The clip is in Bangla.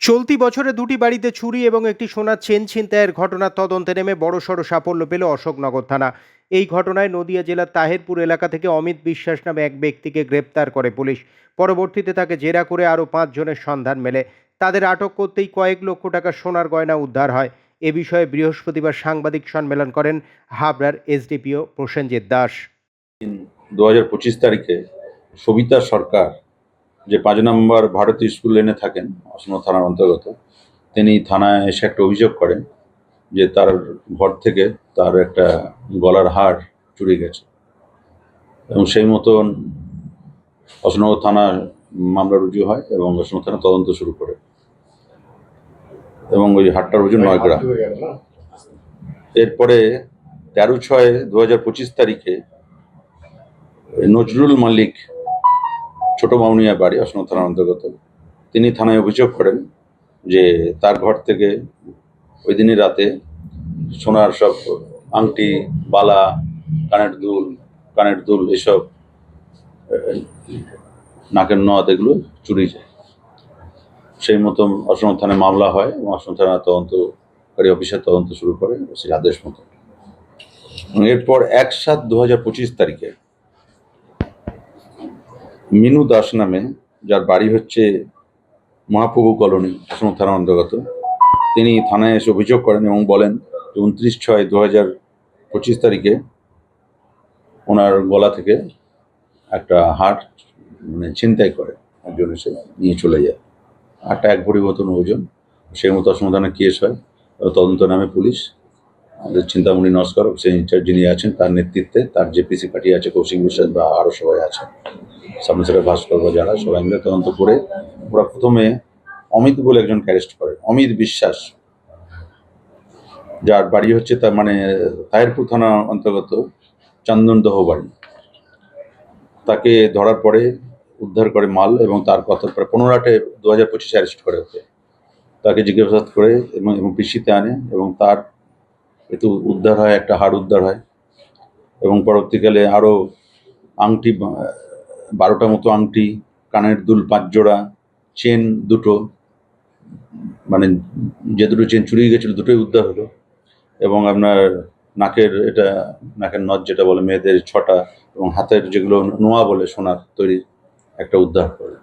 চলতি বছরে দুটি বাড়িতে চুরি এবং একটি সোনার চেন ছিনতাইয়ের ঘটনার তদন্তে নেমে বড়সড় সাফল্য পেল অশোকনগর থানা। এই ঘটনায় নদিয়া জেলার তাহেরপুর এলাকা থেকে অমিত বিশ্বাস নামে এক ব্যক্তিকে গ্রেপ্তার করে পুলিশ। পরবর্তীতে তাকে জেরা করে আরও পাঁচজনের সন্ধান মেলে। তাদের আটক করতেই কয়েক লক্ষ টাকা সোনার গয়না উদ্ধার হয়। এ বিষয়ে বৃহস্পতিবার সাংবাদিক সম্মেলন করেন হাবড়ার এসডিপিও প্রসেনজিৎ দাস। দু হাজার পঁচিশ তারিখে সবিতা সরকার যে পাঁচ নম্বর ভারতীয় স্কুল লেনে থাকেন অসম থানার অন্তর্গত তিনি থানায় এসে একটা অভিযোগ করেন যে তার ঘর থেকে তার একটা গলার হার চুরি গেছে। এবং সেই মতন অশোকনগর থানা মামলা রুজু হয় এবং অশোকনগর থানা তদন্ত শুরু করে। এবং ওই হাটটার ওজন নয় গ্রাম। এরপরে তেরো ছয় দু হাজার পঁচিশ তারিখে নজরুল মালিক ছোট মাউনিয়া বাড়ি অসম থানার অন্তর্গত। তিনি থানায় অভিযোগ করেন যে তার ঘর থেকে ওই দিনই রাতে সোনার সব আংটি, বালা, কানের দুল কানের দুল এসব নাকের নথ এগুলো চুরি যায়। সেই মতো অসম থানায় মামলা হয় এবং অসম থানা তদন্তকারী অফিসার তদন্ত শুরু করে সেই আদেশ মতো। এরপর এক সাত দু হাজার পঁচিশ তারিখে মিনু দাস নামে, যার বাড়ি হচ্ছে মহাপ্রভু কলোনি অসম থানার অন্তর্গত। তিনি থানায় এসে অভিযোগ করেন এবং বলেন যে উনত্রিশ ছয় দু হাজার পঁচিশ তারিখে ওনার গলা থেকে একটা হাট মানে ছিনতাই করে। একজন এসে নিয়ে চলে যায়। হাটটা এক ভরি মতন ওজন, সেই মতো অসম কেস হয়। তদন্ত নামে পুলিশ আমাদের চিন্তামণি নস্কর সেই ইনচার্জ যিনি আছেন, তার নেতৃত্বে তার যে পিসি পার্টি আছে, কৌশিক বিশ্বাস বা আরও সবাই আছে। সামনে ভাস্কর বা যারা, সবাই মিলে তদন্ত করে ওরা প্রথমে অমিত বলে একজনকে অ্যারেস্ট করে, অমিত বিশ্বাস। যার বাড়ি হচ্ছে তার মানে তাহিরপুর থানা অন্তর্গত চন্দনদহ বাড়ি। তাকে ধরার পরে উদ্ধার করে মাল এবং তার কথা পরে পনেরো আটে দু হাজার পঁচিশে অ্যারেস্ট করে ওকে। তাকে জিজ্ঞাসাবাদ করে এবং এবং পিসিতে আনে এবং তার এতে উদ্ধার হয়, একটা হাড় উদ্ধার হয়। এবং পরবর্তীকালে আরও আংটি বারোটা মতো আংটি, কানের দুল পাঁচ জোড়া, চেন দুটো মানে যে দুটো চেন চুরি গেছিল দুটোই উদ্ধার হলো। এবং আপনার নাকের এটা, নাকের নথ যেটা বলে মেয়েদের ছটা, এবং হাতের যেগুলো নোয়া বলে সোনার তৈরি, একটা উদ্ধার করে